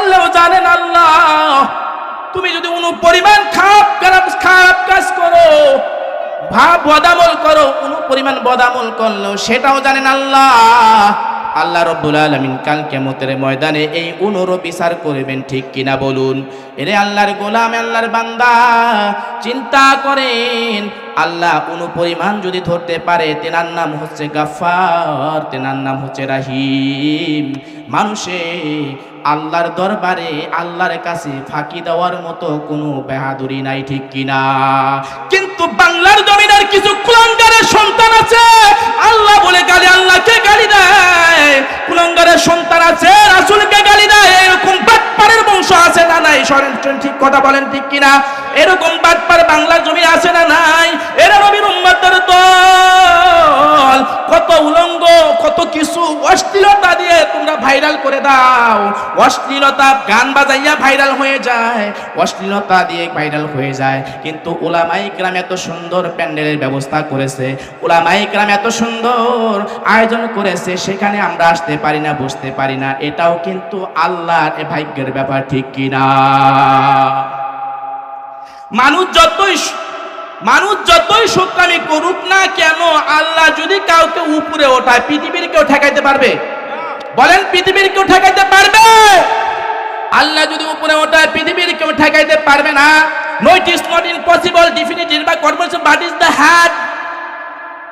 করলেও জানেন আল্লাহ। তুমি যদি কোনো পরিমাণ খারাপ খারাপ খারাপ কাজ করো, ভাব বদামল করো, কোনো পরিমাণ বদামল করলেও সেটাও জানেন আল্লাহ। আল্লাহ রব্বুল আলমিন কাল কেমতের ময়দানে এই উনুরও বিচার করবেন, ঠিক কিনা বলুন? এরে আল্লাহর গোলাম, আল্লাহর বান্দা, চিন্তা করেন, আল্লাহ কোনো পরিমাণ যদি ধরতে পারে, তেনার নাম হচ্ছে গাফার তেনার নাম হচ্ছে রাহিম। মানুষে আল্লাহর দরবারে আল্লাহর কাছে ফাঁকি দেওয়ার মতো কোনো বেহাদুরি নাই, ঠিক কিনা? কিন্তু বাংলার জমিদার কিছু কুলঙ্গারের সন্তান আছে। আল্লাহ বলে, গালি আল্লাহকে গালি দেয়। কুলঙ্গারের সন্তান আছে, রাসুলকে গালি দেয়। এরকম বাটপাড়ের বংশ আছে না নাই? সরেন, ঠিক কথা বলেন, ঠিক কিনা? এরকম বাটপার বাংলার জমি আছে না নাই? এরা নবীর উম্মতের দল। কত উলঙ্গ, কত কিছু অশ্লীলতা দিয়ে তোমরা ভাইরাল করে দাও। অশ্লীলতা গান বাজাইয়া ভাইরাল হয়ে যায়, অশ্লীলতা দিয়ে ভাইরাল হয়ে যায়। কিন্তু ওলামাই গ্রাম এত সুন্দর প্যান্ডেলের ব্যবস্থা করেছে ওলামাই গ্রাম এত সুন্দর আয়োজন করেছে, সেখানে আমরা আসতে পারি না বুঝতে পারি না। এটাও কিন্তু আল্লাহর ভাগ্যের ব্যাপার, ঠিক কিনা? মানুষ যতই মানুষ যতই সত্যামি করুক না কেন, আল্লাহ যদি কাউকে উপরে ওঠায়, পৃথিবীর কেউ ঠেকাইতে পারবে? বলেন, পৃথিবীর কেউ ঠেকাইতে পারবে? আল্লাহ যদি উপরে ওঠায়, পৃথিবীর কেউ ঠেকাইতে পারবে না? No it is not impossible definitive বা conversion but is the had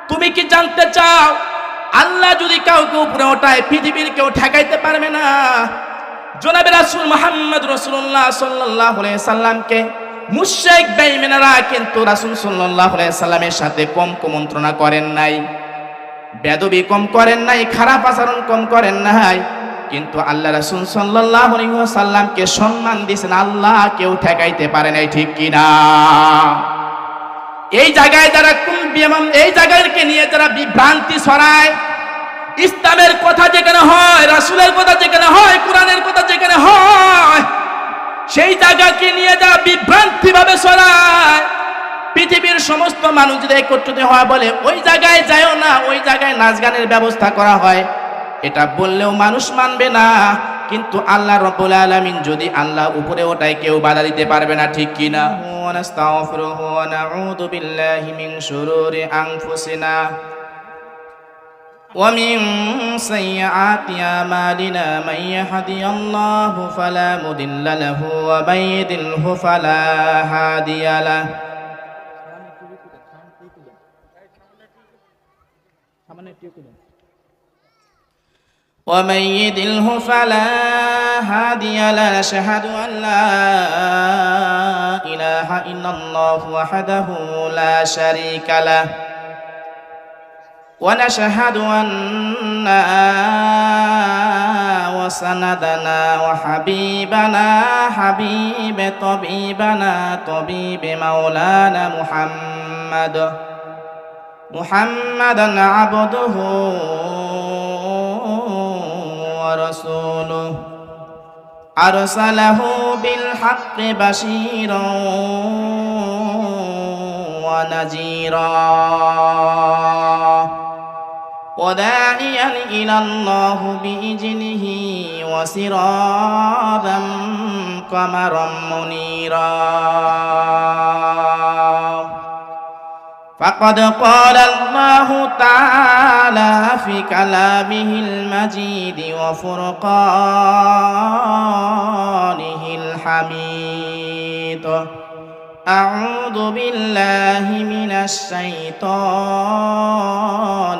তুমি কি জানতে চাও? আল্লাহ যদি কাউকে উপরে ওঠায়, পৃথিবীর কেউ ঠেকাইতে পারবে না? জনাবে রাসূল মুহাম্মদ রাসূলুল্লাহ সাল্লাল্লাহু আলাইহি সাল্লামকে মুশরিক বেঈমানেরা কিন্তু রাসূল সাল্লাল্লাহু আলাইহি সাল্লামের সাথে কম কুমন্ত্রণা করেন নাই। বেদবি কম করেন নাই, খারাপ আচরণ কম করেন নাই। কিন্তু আল্লাহ রাসূল সাল্লাল্লাহু আলাইহি সাল্লামকে সম্মান দিয়েছেন, আল্লাহ কেউ ঠেকাইতে পারে নাই, ঠিক কিনা এই জায়গায় যারা কোন বিয়াম- এই জায়গাকে নিয়ে যারা বিভ্রান্তি ছড়ায়, ইসলামের কথা যেখানে হয়, রাসূলের কথা যেখানে হয়, কোরআনের কথা যেখানে হয় সেই জায়গাকে নিয়ে যারা বিভ্রান্তি ভাবে ছড়ায় পৃথিবীর সমস্ত মানুষ যদি একত্রিত হয় বলে ওই জায়গায় যায়ও না ওই জায়গায় নাচ গানের ব্যবস্থা করা হয় এটা বললেও মানুষ মানবে না কিন্তু আল্লাহ রব্বুল আলামিন যদি আল্লাহ উপরে ওটাই কেউ বাধা দিতে পারবে না ঠিক কিনা ونستغفره ونعوذ بالله من شرور أنفسنا ومن سيئات أعمالنا من يهدي الله فلا مضل له ومن يضلل فلا هادي له. ومن يدله فلا هادي له. نشهد أن لا إله إلا الله وحده لا شريك له. ونشهد أن وسندنا وحبيبنا حبيب طبيبنا طبيب مولانا محمد. محمدا عبده ورسوله. أرسله بالحق بشيرا ونذيرا. وداعيا إلى الله بإذنه وسرادا قمرا منيرا. فقد قال الله تعالى في كلامه المجيد وفرقانه الحميد. أعوذ بالله من الشيطان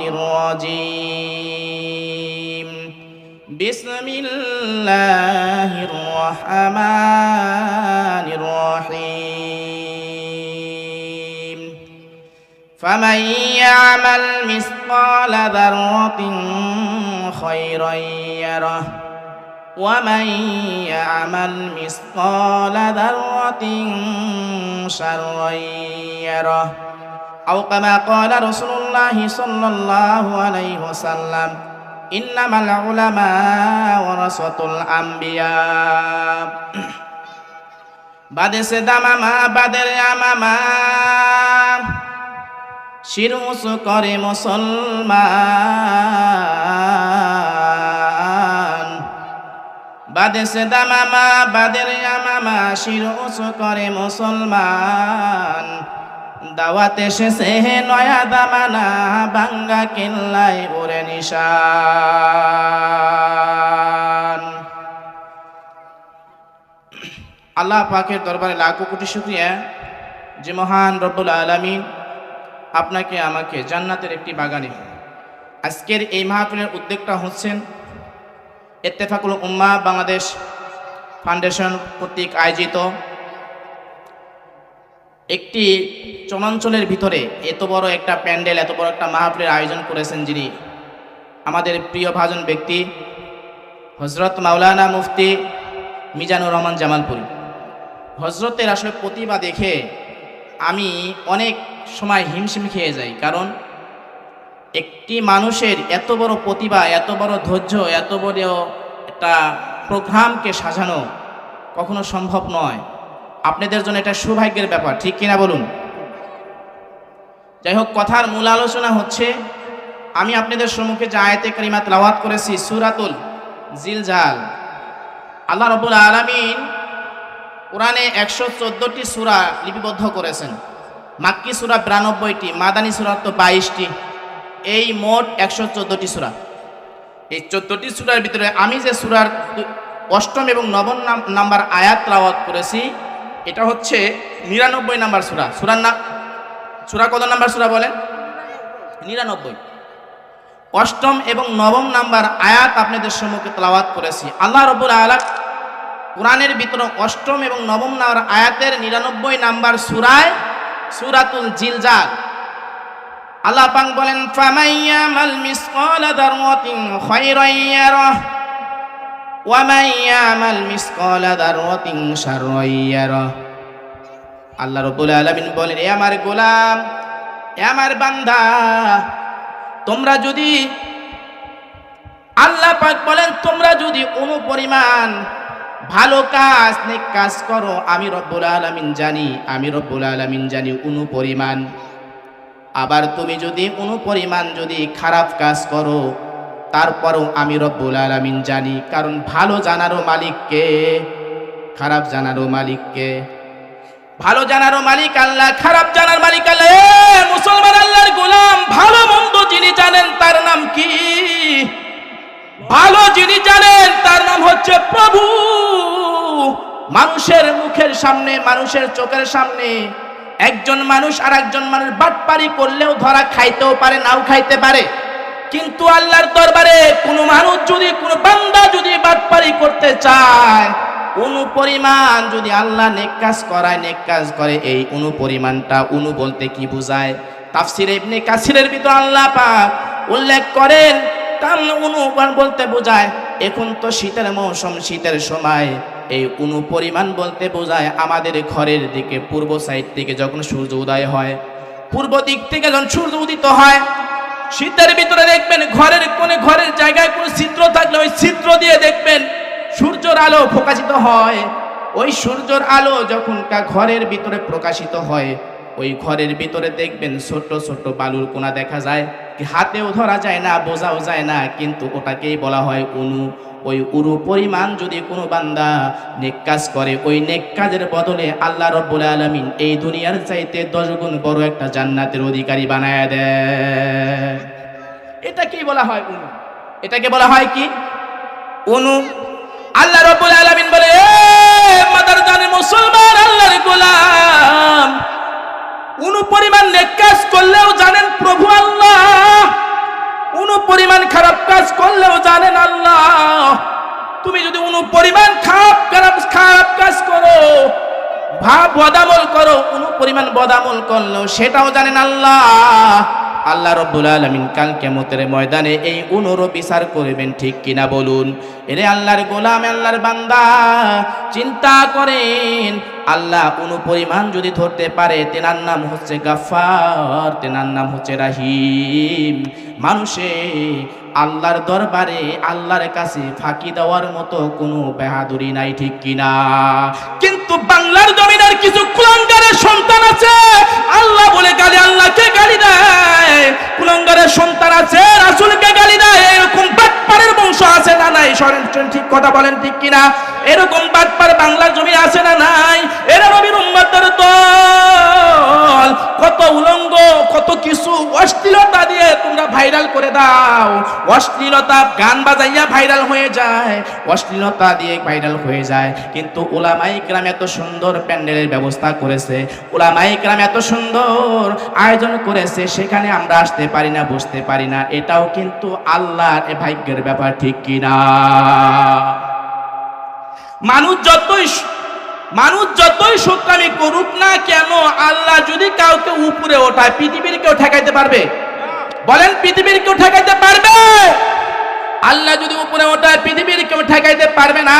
الرجيم. بسم الله الرحمن الرحيم. فمن يعمل مثقال ذرة خيرا يره ومن يعمل مثقال ذرة شرا يره أو كما قال رسول الله صلى الله عليه وسلم إنما العلماء ورثة الأنبياء বাদেশে দামামা বাদের আমামা শির উঁচু করে মুসলমান বাদেশে দামামা, বাদের আমামা শির উঁচু করে মুসলমান। দাওয়াত এসেছে নয়া দামানা, বাঙ্গা কিল্লায় ওরে নিশান। আল্লাহ পাকের দরবারে লাখো কোটি শুক্রিয়া। যে মহান রব্বুল আলমিন আপনাকে, আমাকে জান্নাতের একটি বাগানে আজকের এই মাহফিলের উদ্যোগটা হচ্ছেন ইত্তেফাকুল উম্মা বাংলাদেশ ফাউন্ডেশন কর্তৃক আয়োজিত একটি চনাঞ্চলের ভিতরে এত বড় একটা প্যান্ডেল, এত বড় একটা মাহফিলের আয়োজন করেছেন যিনি আমাদের প্রিয় ভাজন ব্যক্তি হজরত মাওলানা মুফতি মিজানুর রহমান জামালপুরি। হজরতের আসলে প্রতিভা দেখে আমি অনেক সময় হিমশিম খেয়ে যাই, কারণ একটি মানুষের এত বড় প্রতিভা, এত বড় ধৈর্য, এত বড় একটা প্রোগ্রামকে সাজানো কখনো সম্ভব নয়। আপনাদের জন্য এটা সৌভাগ্যের ব্যাপার, ঠিক কিনা বলুন? যাই হোক, কথার মূল আলোচনা হচ্ছে, আমি আপনাদের সম্মুখে যে আয়তে কারিমাত লাওয়াত করেছি, সুরাতুল জিলজাল। আল্লাহ রবুল আলমিন কোরআনে একশো চোদ্দোটি সুরা লিপিবদ্ধ করেছেন। মাক্কি সুরা বিরানব্বইটি, মাদানী সুরা তো বাইশটি। এই মোট একশো চোদ্দোটি সুরা। এই চোদ্দোটি সুরার ভিতরে আমি যে সুরার অষ্টম এবং নবম নাম্বার আয়াত লাওয়াত করেছি, এটা হচ্ছে নিরানব্বই নাম্বার সুরা। সুরার নাম সুরা কত নাম্বার সুরা বলেন? নিরানব্বই। অষ্টম এবং নবম নাম্বার আয়াত আপনাদের সম্মুখে তেলাওয়াত করেছি। আল্লাহ রবুল আলা কোরআনের ভিতরে অষ্টম এবং নবম নাম্বার আয়াতের নিরানব্বই নাম্বার সুরায় সুরাতুল জিলজাল আল্লাহ পাক বলেন শাররান ইয়ারাহ আল্লাহ রাব্বুল আলামিন বলেন, এ আমার গোলাম, এ আমার বান্দা, তোমরা যদি আল্লাহ পাক বলেন, তোমরা যদি অনুপরিমাণ ভালো কাজ, নেক কাজ করো, আমি রব্বুল আলামিন জানি, আমি রব্বুল আলামিন জানি অনুপরিমাণ আবার তুমি যদি কোনো পরিমাণ যদি খারাপ কাজ করো, তারপরও আমি রব্বুল আলামিন জানি, কারণ ভালো জানারও মালিককে খারাপ জানারও মালিককে ভালো জানারও মালিক আল্লাহ, খারাপ জানার মালিক আল্লাহ। মুসলমান আল্লাহর গোলাম, ভালো মন্দ যিনি জানেন তার নাম কি? ভালো যিনি জানেন তার নাম হচ্ছে প্রভু। মানুষের মুখের সামনে, মানুষের চোখের সামনে একজন মানুষ আর একজন মানুষ বাটপারি করলেও ধরা খাইতেও পারে, নাও খাইতে পারে। কিন্তু আল্লাহর দরবারে কোনো মানুষ যদি, কোনো বান্দা যদি বাটপারি করতে চায় অনুপরিমাণ যদি আল্লাহ নেক কাজ করায়, নেক কাজ করে, এই অনুপরিমাণটা অনু বলতে কি বোঝায়? তাফসির ইবনে কাসিরের ভিতর আল্লাহ পাক উল্লেখ করেন তার অনুপান বলতে বোঝায়, এখন তো শীতের মৌসুম, শীতের সময়। এই অনুপরিমাণ বলতে বোঝায় আমাদের ঘরের দিকে, পূর্ব সাইড থেকে যখন সূর্য উদয় হয়, পূর্ব দিক থেকে যখন সূর্য উদিত হয়, শীতের ভিতরে দেখবেন ঘরের কোনে ঘরের জায়গায় কোনো চিত্র থাকলে ওই চিত্র দিয়ে দেখবেন সূর্যের আলো প্রকাশিত হয়। ওই সূর্যের আলো যখন ঘরের ভিতরে প্রকাশিত হয়, ওই ঘরের ভিতরে দেখবেন ছোট ছোট বালুর কোনা দেখা যায় হাতেও ধরা যায় না, বোঝাও যায় না, কিন্তু ওটাকেই বলা হয় উনু। ওই উরু পরিমাণ যদি কোনো বান্দা নেক কাজ করে, ওই নেক কাজের বদলে আল্লাহ রব্বুল আলমিন এই দুনিয়ার চাইতে দশ গুণ বড় একটা জান্নাতের অধিকারী বানায় দেয় এটাকেই বলা হয় উনু? এটাকে বলা হয় কি? অনু আল্লাহ রব্বুল আলামিন বলে জানে মুসলমান, আল্লাহর গোলাম। উনু পরিমাণ নেক কাজ করলেও জানেন প্রভু আল্লাহ। উনু পরিমাণ খারাপ কাজ করলেও জানেন আল্লাহ। তুমি যদি উনু পরিমাণ খারাপ খারাপ খারাপ কাজ করো, ভাব বদামল করো, উনু পরিমাণ বদামল করলেও সেটাও জানেন আল্লাহ। আল্লাহ রব্বুল আলমিন কাল কেমতের ময়দানে এই উনুরও বিচার করবেন, ঠিক কিনা বলুন? এরে আল্লাহর গোলাম, আল্লাহর বান্দা, চিন্তা করেন, আল্লাহ কোনো পরিমাণ যদি ধরতে পারে, তেনার নাম হচ্ছে গাফার তেনার নাম হচ্ছে রাহিম। মানুষে, আল্লাহর দরবারে আল্লাহর কাছে ফাঁকি দেওয়ার মতো কোনো বেহাদুরি নাই, ঠিক কিনা? কিন্তু বাংলার জমিনের কিছু কুলাঙ্গারের সন্তান আছে। আল্লাহ বলে, গালি আল্লাহকে গালি দেয়। কুলাঙ্গারের সন্তান আছে, রাসুলকে গালি দেয়। এরকম বাটপারের বংশ আছে না নাই? সরেন ঠিক কথা বলেন, ঠিক কিনা? এরকম বাটপার বাংলার জমি আছে না নাই? এরা নবীর উম্মতের দল। অশ্লীলতা দিয়ে তোমরা ভাইরাল করে দাও। অশ্লীলতা গান বাজাইয়া ভাইরাল হয়ে যায়। অশ্লীলতা দিয়ে ভাইরাল হয়ে যায়। কিন্তু ওলামাই গ্রাম এত সুন্দর প্যান্ডেলের ব্যবস্থা করেছে। ওলামাই গ্রাম এত সুন্দর আয়োজন করেছে, সেখানে আমরা আসতে পারি না বুঝতে পারি না। এটাও কিন্তু আল্লাহর এ ভাগ্যের ব্যাপার, ঠিক কিনা? মানুষ যতই মানুষ যতই সত্যামি করুক না কেন, আল্লাহ যদি কাউকে উপরে ওঠায়, পৃথিবীর কেউ ঠেকাইতে পারবে? বলেন, পৃথিবীর কেউ ঠেকাইতে পারবে? আল্লাহ যদি উপরে ওঠায়, পৃথিবীর কেউ ঠেকাইতে পারবে না?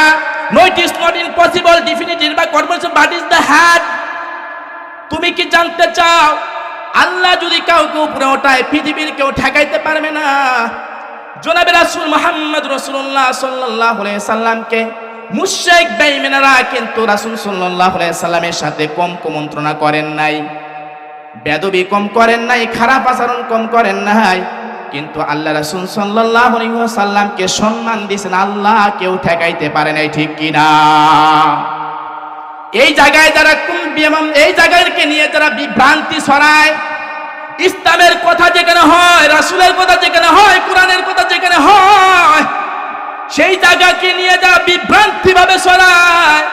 No it is not impossible definitive বা conversion but is the had তুমি কি জানতে চাও? আল্লাহ যদি কাউকে উপরে ওঠায়, পৃথিবীর কেউ ঠেকাইতে পারবে না? জনাবে রাসূল মুহাম্মদ রাসূলুল্লাহ সাল্লাল্লাহু আলাইহি সাল্লামকে মুশরিক বেঈমানেরা কিন্তু রাসূল আলাইহি সাল্লামের সাথে কম কুমন্ত্রণা করেন নাই। বেদবি কম করেন নাই, খারাপ আচরণ কম করেন নাই। কিন্তু আল্লাহ রাসূল আলাইহি সাল্লামকে সম্মান দিয়েছেন, আল্লাহ কেউ ঠেকাইতে পারে নাই, ঠিক কিনা এই জায়গায় যারা এই জায়গাকে নিয়ে যারা বিভ্রান্তি ছড়ায়, ইসলামের কথা যেখানে হয়, রাসূলের কথা যেখানে হয়, কোরআনের কথা যেখানে হয় সেই জায়গাকে নিয়ে যা বিভ্রান্তি ভাবে ছড়ায়।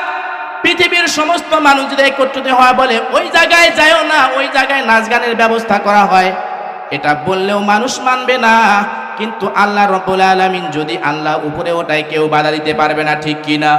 পৃথিবীর সমস্ত মানুষ যদি একত্রিত হয় বলে ওই জায়গায় যায়ও না, ওই জায়গায় নাচ গানের ব্যবস্থা করা হয়। এটা বললেও মানুষ মানবে না। কিন্তু আল্লাহ রব্বুল আলামিন যদি আল্লাহ উপরে ওটাই কেউ বাধা দিতে পারবে না, ঠিক কিনা?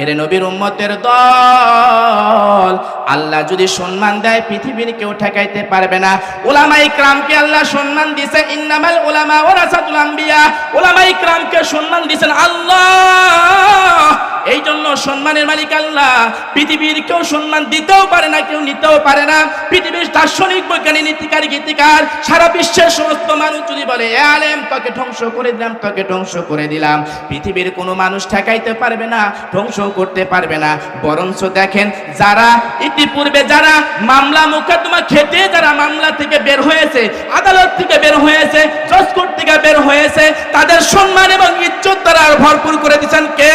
এর নবীর উম্মতের দল। আল্লাহ যদি সম্মান দেয়, পৃথিবীর কেউ ঠেকাইতে পারবে না। ওলামাই ক্রামকে আল্লাহ সম্মান দিছে, ইন্নামাল ওলামা ওরাসাতুল আম্বিয়া। ওলামাই ক্রামকে সম্মান দিছেন আল্লাহ। এই জন্য সম্মানের মালিক আল্লাহ, পৃথিবীর কেউ সম্মান দিতেও পারে না, কেউ নিতেও পারে না। পৃথিবীর দার্শনিক, বৈজ্ঞানিক, নীতিকার, গীতিকার, সারা বিশ্বের সমস্ত মানুষ যদি বলে, এ আলেম, তোকে ধ্বংস করে দিলাম, তোকে ধ্বংস করে দিলাম। পৃথিবীর কোনো মানুষ ঠেকাইতে পারবে না, ধ্বংস করতে পারবে না। বরঞ্চ দেখেন, যারা ইতিপূর্বে যারা মামলা মোকদ্দমা খেতে যারা মামলা থেকে বের হয়েছে, আদালত থেকে বের হয়েছে, জজ কোর্ট থেকে বের হয়েছে, তাদের সম্মান এবং ইজ্জত তারা ভরপুর করে দিচ্ছেন কে?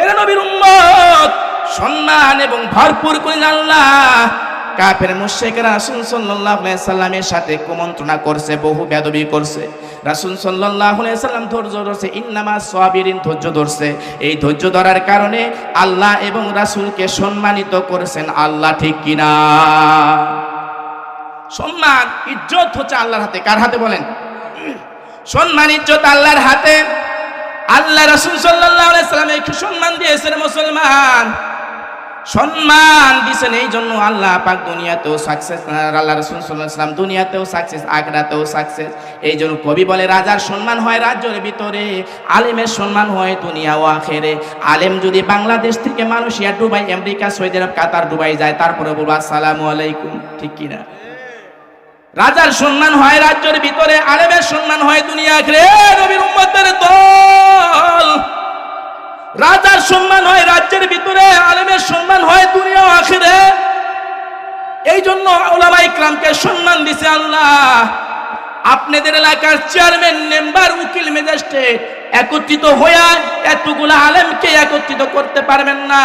এরা নবীর উম্মত, সম্মান এবং ভরপুর করে আল্লাহ কাফের মুশরিকরা রাসূল আলাইহি সাল্লামের সাথে কুমন্ত্রণা করছে, বহু বেদবি করছে। রাসূল আলাইহি সাল্লাম ধৈর্য ধরছে, ইন্নামা সাবিরিন ধৈর্য ধরছে। এই ধৈর্য ধরার কারণে আল্লাহ এবং রাসূলকে সম্মানিত করেছেন, আল্লাহ ঠিক কিনা? সম্মান, ইজ্জত হচ্ছে আল্লাহর হাতে। কার হাতে বলেন? সম্মান, ইজ্জত আল্লাহর হাতে। আল্লাহ রাসূল সাল্লাম একটু সম্মান দিয়েছেন মুসলমান। সম্মান দিয়েছেন এই জন্য আল্লাহ পাক দুনিয়াতেও সাকসেস আল্লাহ রাসূল সাল্লাম দুনিয়াতেও সাকসেস আখরাতেও সাকসেস এই জন্য কবি বলে, রাজার সম্মান হয় রাজ্যের ভিতরে, আলেমের সম্মান হয় দুনিয়া ও আখেরে। আলেম যদি বাংলাদেশ থেকে Malaysia, Dubai, America, Saudi Arab, Qatar, Dubai যায়, তারপরে বলব, আসসালামু আলাইকুম। ঠিক কিনা? রাজার সম্মান হয় রাজ্যের ভিতরে, আলেমের সম্মান হয় দুনিয়া আখরে। নবীর উম্মতের দল। রাজার সম্মান হয় রাজ্যের ভিতরে, আলেমের সম্মান হয় দুনিয়া আখরে। এই জন্য ওলামা ইকরামকে সম্মান দিছে আল্লাহ। আপনাদের এলাকার চেয়ারম্যান মেম্বার উকিল ম্যাজিস্ট্রেট একত্রিত হইয়া এতগুলা আলেমকে একত্রিত করতে পারবেন না।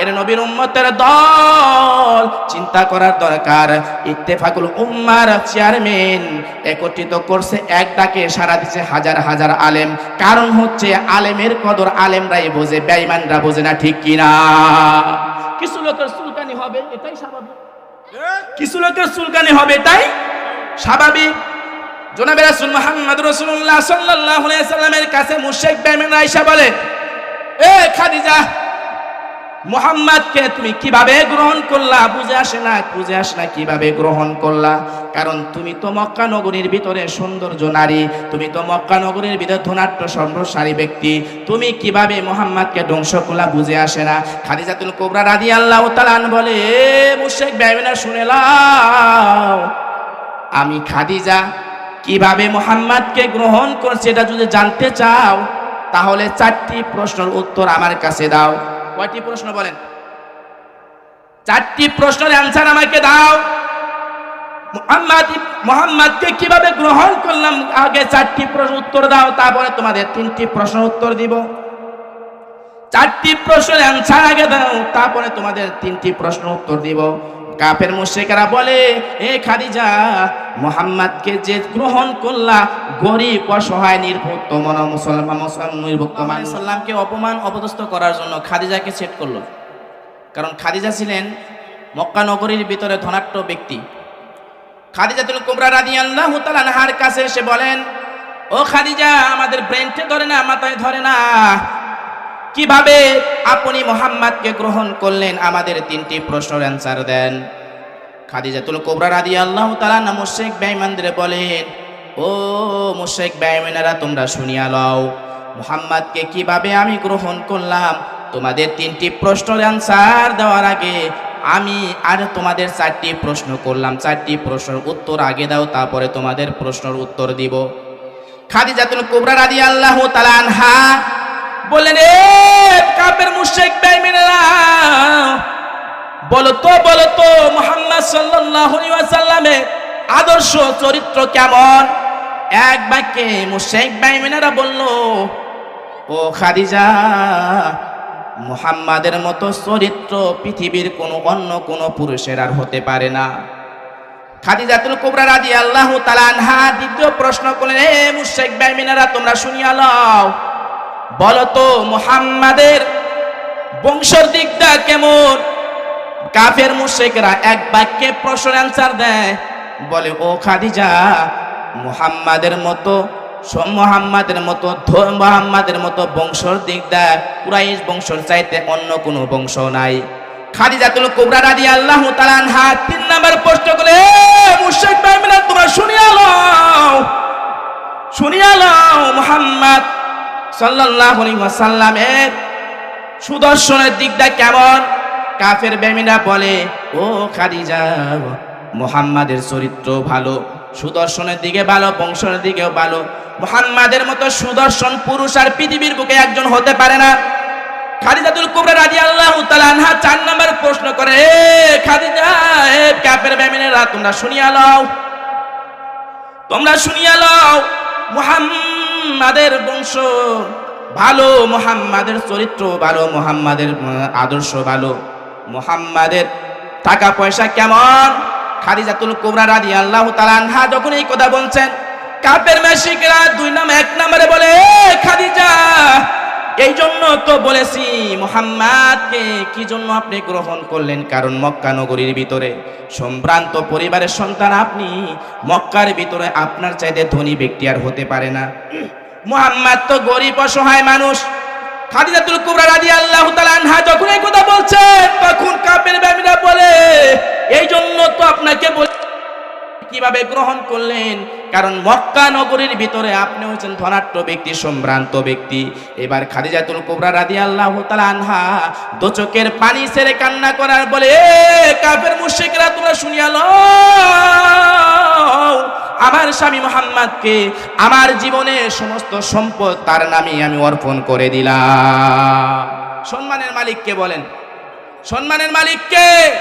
এর নবীর উম্মতের দল চিন্তা করার দরকার। ইত্তেফাকুল উম্মার চেয়ারম্যান একত্রিত করছে এক ডাকে সারা দিছে হাজার হাজার আলেম। কারণ হচ্ছে আলেমের কদর আলেমরাই বোঝে বেঈমানরা বোঝে না ঠিক কিনা কিছু লোকের সুলকানি হবে এটাই স্বাভাবিক। কিছু লোকের চুলকানি হবে তাই স্বাভাবিক। জনাবে রাসূল মুহাম্মদ রাসূলুল্লাহ সাল্লাল্লাহু আলাইহি সাল্লামের কাছে মুশরিক বেঈমান আয়েশা বলে, এ খাদিজা, মুহাম্মদকে তুমি কীভাবে গ্রহণ করলা? বুঝে আসে না, বুঝে আসে না কীভাবে গ্রহণ করলা? কারণ তুমি তো মক্কা নগরীর ভিতরে সৌন্দর্য নারী, তুমি তো মক্কা নগরীর ভিতরে ধনাট্য সম্প্রসারী ব্যক্তি। তুমি কীভাবে মোহাম্মদকে ধ্বংস করলা বুঝে আসে না? খাদিজাতুল কোবরা রাদি আল্লাহ তালান বলে মুশেক বেবেনা শুনেলাও আমি খাদিজা কীভাবে মোহাম্মদকে গ্রহণ করছে এটা যদি জানতে চাও, তাহলে চারটি প্রশ্নের উত্তর আমার কাছে দাও। কয়টি প্রশ্ন বলেন? চারটি প্রশ্নের অ্যান্সার আমাকে দাও। মোহাম্মদ মোহাম্মদকে কীভাবে গ্রহণ করলাম? আগে চারটি প্রশ্ন উত্তর দাও, তারপরে তোমাদের তিনটি প্রশ্ন উত্তর দিব। চারটি প্রশ্নের অ্যান্সার আগে দাও, তারপরে তোমাদের তিনটি প্রশ্ন উত্তর দিব। কাফের মুশরিকেরা বলে এ খাদিজা মোহাম্মদকে যে গ্রহণ করলা গরিব অসহায় নির্ভুক্ত মন মুসলমান মুসলমান নির্ভুক্ত সাল্লামকে অপমান অপদস্থ করার জন্য খাদিজাকে সেট করল। কারণ খাদিজা ছিলেন মক্কা নগরীর ভিতরে ধনাট্য ব্যক্তি। খাদিজা খাদিজাতুল কুবরা রাদিয়াল্লাহু তাআলা আনহার কাছে এসে বলেন ও খাদিজা আমাদের ব্রেনটে ধরে না মাথায় ধরে না। কীভাবে আপনি মোহাম্মদকে গ্রহণ করলেন? আমাদের তিনটি প্রশ্নের অ্যান্সার দেন। খাদিজাতুল কোবরা রাদিয়াল্লাহু তাআলা না মুশরিক বেঈমানদের বলেন, ও মুশরিক বেঈমানেরা, তোমরা শুনিয়া লও, মোহাম্মদকে কীভাবে আমি গ্রহণ করলাম? তোমাদের তিনটি প্রশ্নের অ্যান্সার দেওয়ার আগে আমি আর তোমাদের চারটি প্রশ্ন করলাম। চারটি প্রশ্নের উত্তর আগে দাও, তারপরে তোমাদের প্রশ্নের উত্তর দিব। খাদিজাতুল কুবরা রাদিয়াল্লাহু তাআলা আনহা বললেন, এ কাপের মুশরিক বেঈমানেরা বলো তো বলো তো, মুহাম্মদ সাল্লাল্লাহু আদর্শ চরিত্র কেমন? এক বাক্যে মুশরিক বেঈমানেরা বলল, ও খাদিজা, মুহাম্মাদের মতো চরিত্র পৃথিবীর কোনো অন্য কোনো পুরুষের আর হতে পারে না। খাদিজাতুল কুবরা রাদিয়াল্লাহু তাআলা আনহা দ্বিতীয় প্রশ্ন করলেন, এ মুশরিক বেঈমানেরা তোমরা শুনিয়া লও। বলো তো মুহাম্মাদের বংশের দিকটা কেমন? কাফের মুশরিকরা এক বাক্যে প্রশ্ন অ্যান্সার দেয়। বলে, ও খাদিজা, মুহাম্মাদের মতো মুহাম্মাদের মতো মুহাম্মাদের মতো বংশর দিক দেয় কুরাইশ বংশর চাইতে অন্য কোনো বংশ নাই। খাদিজাতুল কুবরা রাদিয়াল্লাহু তাআলা আনহা তিন নাম্বার প্রশ্ন করে মুশরিক ভাইরা তোমরা শুনিয়া লও শুনিয়া লও মুহাম্মদ সাল্লাল্লাহু আলাইহি ওয়াসাল্লামের সুদর্শনের দিকটা কেমন? কাফের বেমিনা বলে, ও খাদিজা, মুহাম্মাদের চরিত্র ভালো, সুদর্শনের দিকে ভালো বংশের দিকেও ভালো। মুহাম্মাদের মতো সুদর্শন পুরুষ আর পৃথিবীর বুকে একজন হতে পারে না। খাদিজাতুল কুবরা রাদিয়াল্লাহু তাআলা আনহা চার নম্বর প্রশ্ন করে, এ খাদিজা, এ কাফের বেমিনেরা তোমরা শুনিয়া লও। তোমরা শুনিয়া লও মুহাম্মাদের বংশ, ভালো মুহাম্মাদের চরিত্র, ভালো মুহাম্মাদের আদর্শ, ভালো মুহাম্মাদের টাকা পয়সা কেমন? খাদিজাতুল কুবরা রাদিয়াল্লাহু আল্লাহ আনহা যখন এই কথা বলছেন কাপের মেশিকরা দুই নাম, এক নম্বরে বলে, "এ খাদিজা এই জন্য তো বলেছি, মোহাম্মদকে কি জন্য আপনি গ্রহণ করলেন? কারণ মক্কা নগরীর ভিতরে সম্ভ্রান্ত পরিবারের সন্তান আপনি, মক্কার ভিতরে আপনার চাইতে ধনী ব্যক্তি আর হতে পারে না। মোহাম্মদ তো গরিব, অসহায় মানুষ। খাদিজাতুল কুবরা রাদিয়াল্লাহু তাআলা আনহা যখন এই কথা বলছেন, তখন ব্যামিরা বলে এই জন্য তো আপনাকে কীভাবে গ্রহণ করলেন? কারণ মক্কা নগরীর ভিতরে আপনি হচ্ছেন ধনাট্য ব্যক্তি, সম্ভ্রান্ত ব্যক্তি। এবার খাদিজাতুল কুবরা রাদিয়াল্লাহু তাআলা আনহা দোচকের পানি ছেড়ে কান্না করার বলে, "এ কাফের মুশরিকরা, তোমরা শুনিয়া লও, আমার স্বামী মোহাম্মদকে আমার জীবনের সমস্ত সম্পদ তার নামে আমি অর্পণ করে দিলাম। সম্মানের মালিককে বলেন। সম্মানের মালিককে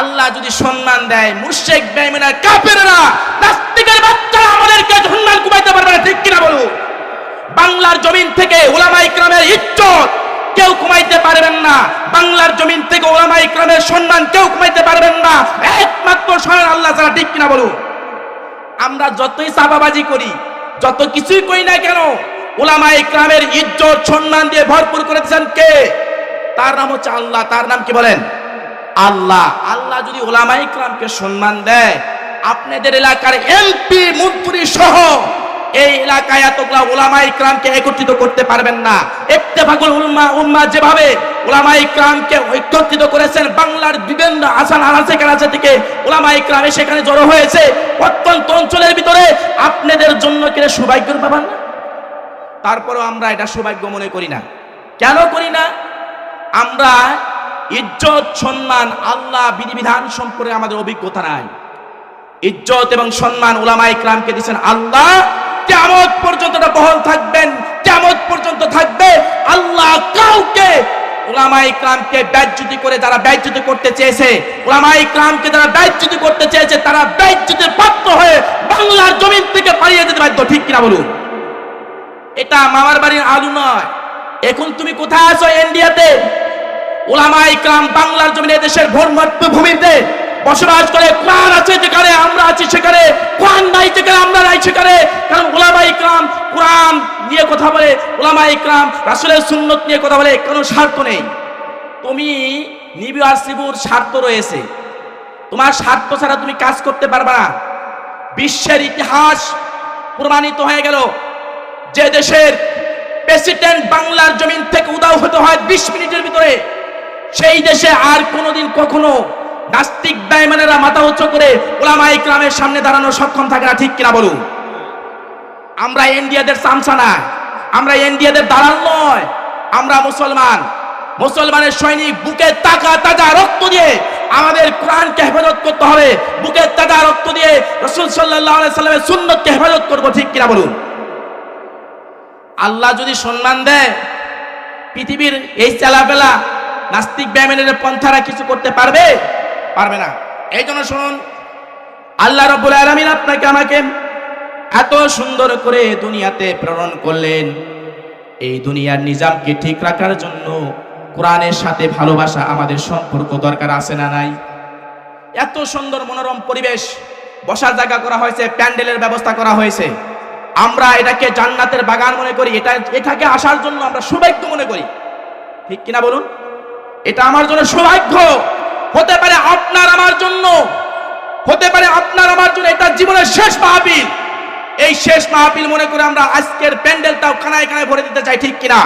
আল্লাহ যদি সম্মান দেয় মুর্শেক বেঈমানা কাফেররা, নাস্তিকের বাচ্চারা আমাদেরকে সম্মান কুমাইতে পারবে না, ঠিক কিনা বলুন? বাংলার জমিন থেকে ওলামা ইকরামের ইজ্জত কেউ কমাইতে পারবেন না। বাংলার জমিন থেকে ওলামা ইকরামের সম্মান কেউ কমাইতে পারবেন না। একমাত্র স্বয়ং আল্লাহ ছাড়া, ঠিক কিনা বলুন? আমরা যতই চাপাবাজি করি, যত কিছুই করি না কেন ওলামা ইকরামের ইজ্জত, সম্মান দিয়ে ভরপুর করেছেন কে? তার নাম হচ্ছে আল্লাহ। তার নাম কি বলেন? আল্লাহ। আল্লাহ যদি ওলামা ইকরামকে সম্মান দেয়, আপনাদের এলাকার এমপি, মন্ত্রী সহ এই এলাকায় এতগুলা ওলামা ইকরামকে একত্রিত করতে পারবেন না। ইত্তেফাকুল উম্মা উম্মা যেভাবে ওলামা ইকরামকে একত্রিত করেছেন, বাংলার বিভিন্ন আসান আনাচে কানাচে থেকে ওলামা ইকরাম সেখানে জড়ো হয়েছে, অত্যন্ত অঞ্চলের ভিতরে আপনাদের জন্য কিনা সৌভাগ্যের পাবেন না? তারপরেও আমরা এটা সৌভাগ্য মনে করি না। কেন করি না? আমরা ইজ্জত, সম্মান আল্লাহ বিধিবিধান সম্পর্কে আমাদের অভিজ্ঞতা নাই। ইজ্জত এবং সম্মান ওলামা ইকরামকে দিয়েছেন আল্লাহ। কেমত পর্যন্ত বহল থাকবেন কেমত পর্যন্ত থাকবে। আল্লাহ কাউকে ওলামা ইকরামকে ব্যাজ্যুতি করে যারা ব্যাজ্যুতি করতে চেয়েছে ওলামা ইকরামকে যারা ব্যাজ্যুতি করতে চেয়েছে, তারা ব্যাজ্যুতির পাত্র হয়ে বাংলার জমিন থেকে পালিয়ে যেতে বাধ্য, ঠিক কিনা বলুন? এটা মামার বাড়ির আলু নয়। এখন তুমি কোথায় আছো ইন্ডিয়াতে ওলামা ইকরাম বাংলার জমিনে দেশের ভূমিতে বসবাস করে, কোরআন আছে যেখানে আমরা আছি সেখানে, কোরআন নাই যেখানে আমরা নাই সেখানে। কারণ ওলামা ইকরাম কোরআন নিয়ে কথা বলে ওলামা ইকরাম রাসূলের সুন্নত নিয়ে কথা বলে, কোনো স্বার্থ নেই। তুমি নিবি আর সিবুর স্বার্থ রয়েছে। তোমার স্বার্থ ছাড়া তুমি কাজ করতে পারবা না। বিশ্বের ইতিহাস প্রমাণিত হয়ে গেল যে দেশের প্রেসিডেন্ট বাংলার জমিন থেকে উদাও হতে হয় বিশ মিনিটের ভিতরে। সেই দেশে আর কোনোদিন কখনো নাস্তিক বেঈমানেরা মাথা উচ্চ করে ওলামা ইকরামের সামনে দাঁড়ানো সক্ষম থাকে না, ঠিক কিনা বলুন? আমরা ইন্ডিয়াদের চামচা না আমরা ইন্ডিয়াদের দালাল নয়, আমরা মুসলমান। মুসলমানের সৈনিক বুকে তাজা তাজা রক্ত দিয়ে আমাদের কোরআনকে হেফাজত করতে হবে। বুকে তাজা রক্ত দিয়ে রসুল সাল্লামের সুন্নতকে হেফাজত করব, ঠিক কিনা বলুন? আল্লাহ যদি সম্মান দেয়, পৃথিবীর এই চালাবেলা নাস্তিক ব্যামেনের পন্থারা কিছু করতে পারবে? পারবে না। এই জন্য শুনুন, আল্লাহ রব্বুল আলমিন আপনাকে আমাকে এত সুন্দর করে দুনিয়াতে প্রেরণ করলেন। এই দুনিয়ার নিজামকে ঠিক রাখার জন্য কোরআনের সাথে ভালোবাসা আমাদের সম্পর্ক দরকার আছে না নাই? এত সুন্দর মনোরম পরিবেশ, বসার জায়গা করা হয়েছে, প্যান্ডেলের ব্যবস্থা করা হয়েছে। আমরা এটাকে জান্নাতের বাগান মনে করি, এটা, এটাকে আসার জন্য আমরা সৌভাগ্য মনে করি। ঠিক কিনা বলুন? এটা আমার জন্য সৌভাগ্য। হতে পারে আপনার আমার জন্য। হতে পারে আপনার আমার জন্য এটা জীবনের শেষ মাহাবিল এই শেষ মাহাবিল মনে করে আমরা আজকের প্যান্ডেলটাও কানায় কানায় ভরে দিতে চাই, ঠিক কিনা?